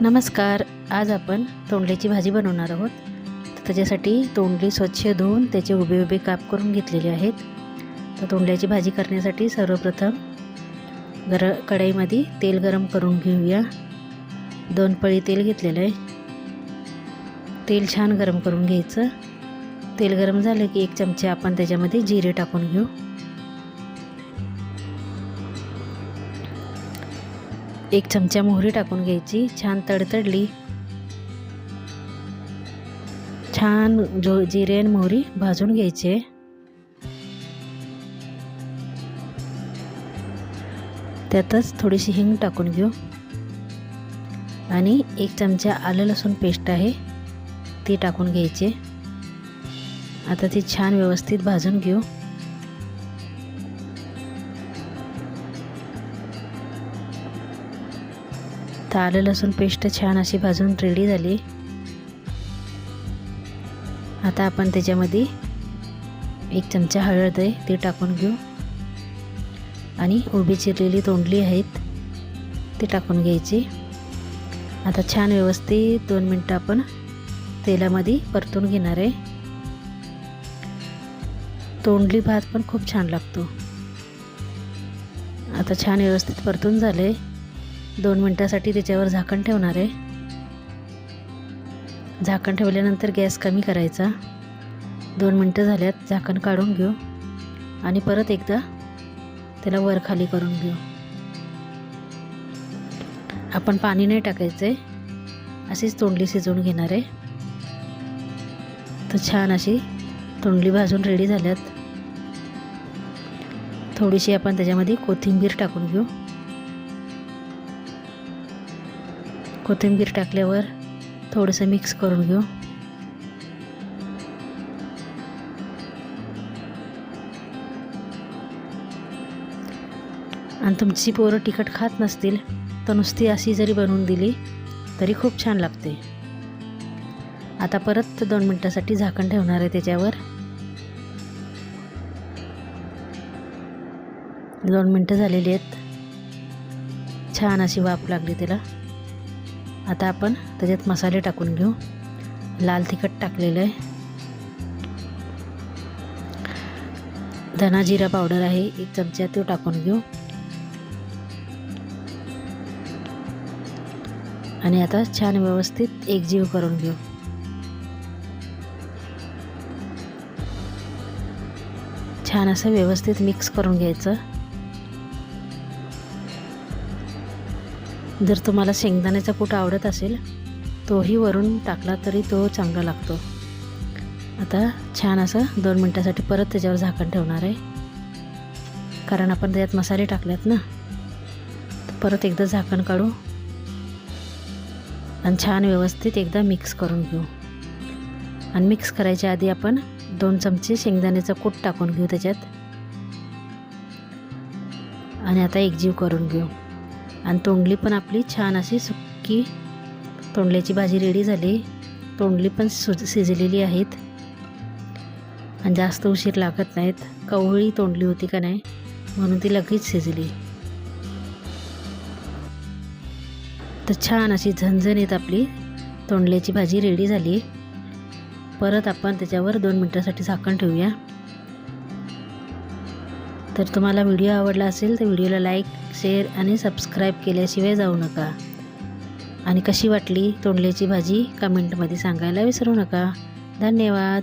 नमस्कार आज आपण तोंडल्याची भाजी बनवणार आहोत. तर त्याच्यासाठी तोंडली स्वच्छ धुवून त्याचे उभे उभे काप करून घेतलेले आहेत. तर तोंडल्याची भाजी करण्यासाठी सर्वप्रथम गर कढईमध्ये तेल गरम करून घेऊया. दोन पळी तेल घेतलेलं आहे. तेल छान गरम करून घ्यायचं. तेल गरम झालं की एक चमचे आपण त्याच्यामध्ये जिरे टाकून घेऊ. एक चमचा मोहरी टाकून घ्यायची छान तडतडली. छान जो जिरे आणि मोहरी भाजून घ्यायचे. त्यातच थोडीशी हिंग टाकून घेऊ. आणि एक चमचा आलं लसूण पेस्ट आहे ती टाकून घ्यायची. आता ती छान व्यवस्थित भाजून घेऊ. तर आलं लसूण पेस्ट छान अशी भाजून रेडी झाली. आता आपण त्याच्यामध्ये एक चमचा हळद आहे ते टाकून घेऊ. आणि उभी चिरलेली तोंडली आहेत ती टाकून घ्यायची. आता छान व्यवस्थित दोन मिनटं आपण तेलामध्ये परतून घेणार आहे. तोंडली भात पण खूप छान लागतो. आता छान व्यवस्थित परतून झालं आहे दोन मिनटासाठी त्याच्यावर झाकण ठेवणार आहे. झाकण ठेवल्यानंतर गॅस कमी करायचा. दोन मिनटं झाल्यात झाकण काढून घेऊ. आणि परत एकदा त्याला वर खाली करून घेऊ. आपण पाणी नाही टाकायचं आहे अशीच तोंडली शिजवून घेणार आहे. तर छान अशी तोंडली भाजून रेडी झाल्यात. थोडीशी आपण त्याच्यामध्ये कोथिंबीर टाकून घेऊ. कोथिंबीर टाकल्यावर थोडंसं मिक्स करून घेऊ. आणि तुमची पोरं तिखट खात नसतील तर नुसती अशी जरी बनवून दिली तरी खूप छान लागते. आता परत दोन मिनटासाठी झाकण ठेवणार आहे त्याच्यावर. दोन मिनटं झालेली आहेत. छान अशी वाफ लागली त्याला. आता आपण त्याच्यात मसाले टाकून घेऊ. लाल तिखट टाकलेलं आहे. धना जिरा पावडर आहे एक चमचा तो टाकून घेऊ. आणि आता छान व्यवस्थित एकजीव करून घेऊ. छान असं व्यवस्थित मिक्स करून घ्यायचं. जर तुम्हाला शेंगदाण्याचा कूट आवडत असेल तोही वरून टाकला तरी तो चांगला लागतो. आता छान असं दोन मिनटासाठी परत त्याच्यावर झाकण ठेवणार आहे. कारण आपण त्याच्यात मसाले टाकलेत ना परत एकदा झाकण काढू आणि छान व्यवस्थित एकदा मिक्स करून घेऊ. आणि मिक्स करायच्या आधी आपण दोन चमचे शेंगदाण्याचा कूट टाकून घेऊ त्याच्यात. आणि आता एकजीव करून घेऊ. आणि तोंडली पण आपली छान अशी सुक्की तोंडल्याची भाजी रेडी झाली. तोंडली पण सु शिजलेली आहेत. आणि जास्त उशीर लागत नाहीत. कवळी तोंडली होती का नाही म्हणून ती लगेच शिजली. तर छान अशी झणझणीत आपली तोंडल्याची भाजी रेडी झाली. परत आपण त्याच्यावर दोन मिनटासाठी झाकण ठेवूया. तर तुम्हाला व्हिडिओ आवडला असेल तर व्हिडिओला लाईक शेअर आणि सबस्क्राईब केल्याशिवाय जाऊ नका. आणि कशी वाटली तोंडल्याची भाजी कमेंटमध्ये सांगायला विसरू नका. धन्यवाद.